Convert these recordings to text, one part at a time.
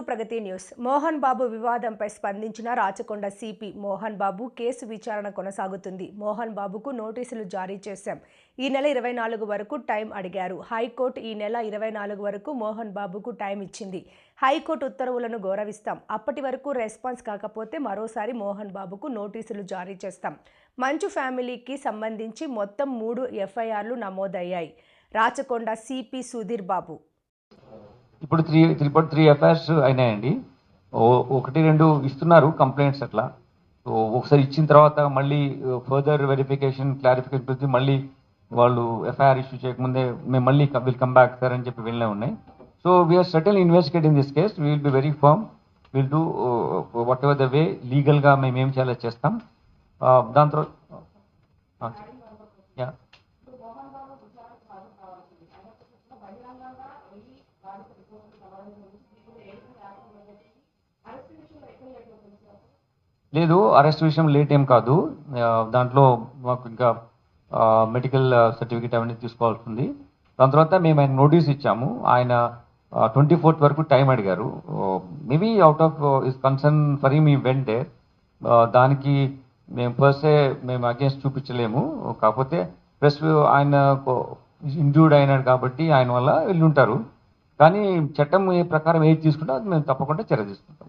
ప్రగతి news. Mohan Babu వివాదంపై స్పందించిన Rachakonda CP Mohan Babu case విచారణ కొనసాగుతుంది. మోహన్ బాబుకు నోటీసులు జారీ చేశాం. ఈ నెల ఇరవై నాలుగు వరకు టైం అడిగారు. హైకోర్టు ఈ నెల ఇరవై నాలుగు వరకు మోహన్ బాబుకు టైం ఇచ్చింది. హైకోర్టు ఉత్తర్వులను గౌరవిస్తాం. అప్పటి వరకు రెస్పాన్స్ కాకపోతే మరోసారి మోహన్ బాబుకు నోటీసులు జారీ చేస్తాం. మంచు ఫ్యామిలీకి సంబంధించి మొత్తం మూడు ఎఫ్ఐఆర్లు నమోదయ్యాయి. రాచకొండ సిపి సుధీర్ బాబు ఇప్పుడు త్రీ ఇప్పుడు త్రీ ఎఫ్ఐఆర్స్ అయినాయండి. ఒకటి రెండు ఇస్తున్నారు కంప్లైంట్స్ అట్లా. సో ఒకసారి ఇచ్చిన తర్వాత మళ్ళీ ఫర్దర్ వెరిఫికేషన్ క్లారిఫికేషన్ గురించి మళ్ళీ వాళ్ళు ఎఫ్ఐఆర్ ఇష్యూ చేయకముందే మేము మళ్ళీ విల్ కమ్ బ్యాక్ సార్ అని చెప్పి వెళ్ళే ఉన్నాయి. So we are certain investigate in this case will be very firm will do whatever the way లీగల్గా మేము ఏం చేయాలో చేస్తాం. Uh, దాని తర్వాత యా లేదు అరెస్ట్ విషయం లేట్ ఏం కాదు. దాంట్లో మాకు ఇంకా మెడికల్ సర్టిఫికేట్ అవన్నీ తీసుకోవాల్సి ఉంది. దాని తర్వాత మేము ఆయన నోటీస్ ఇచ్చాము. ఆయన ట్వంటీ ఫోర్త్ వరకు టైం అడిగారు. Maybe out of his concern for me వెంటే దానికి మేము పర్సే మేము అగేన్స్ట్ చూపించలేము. కాకపోతే ప్లస్ ఆయన ఇంజూర్డ్ అయినాడు కాబట్టి ఆయన వల్ల వెళ్ళి ఉంటారు కానీ చట్టం ఏ ప్రకారం ఏది తీసుకుంటే అది మేము తప్పకుండా చర్య తీసుకుంటాం.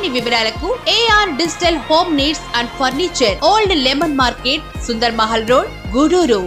మరిన్ని వివరాలకు AR digital home needs and furniture old lemon market Sundar Mahal road Gudur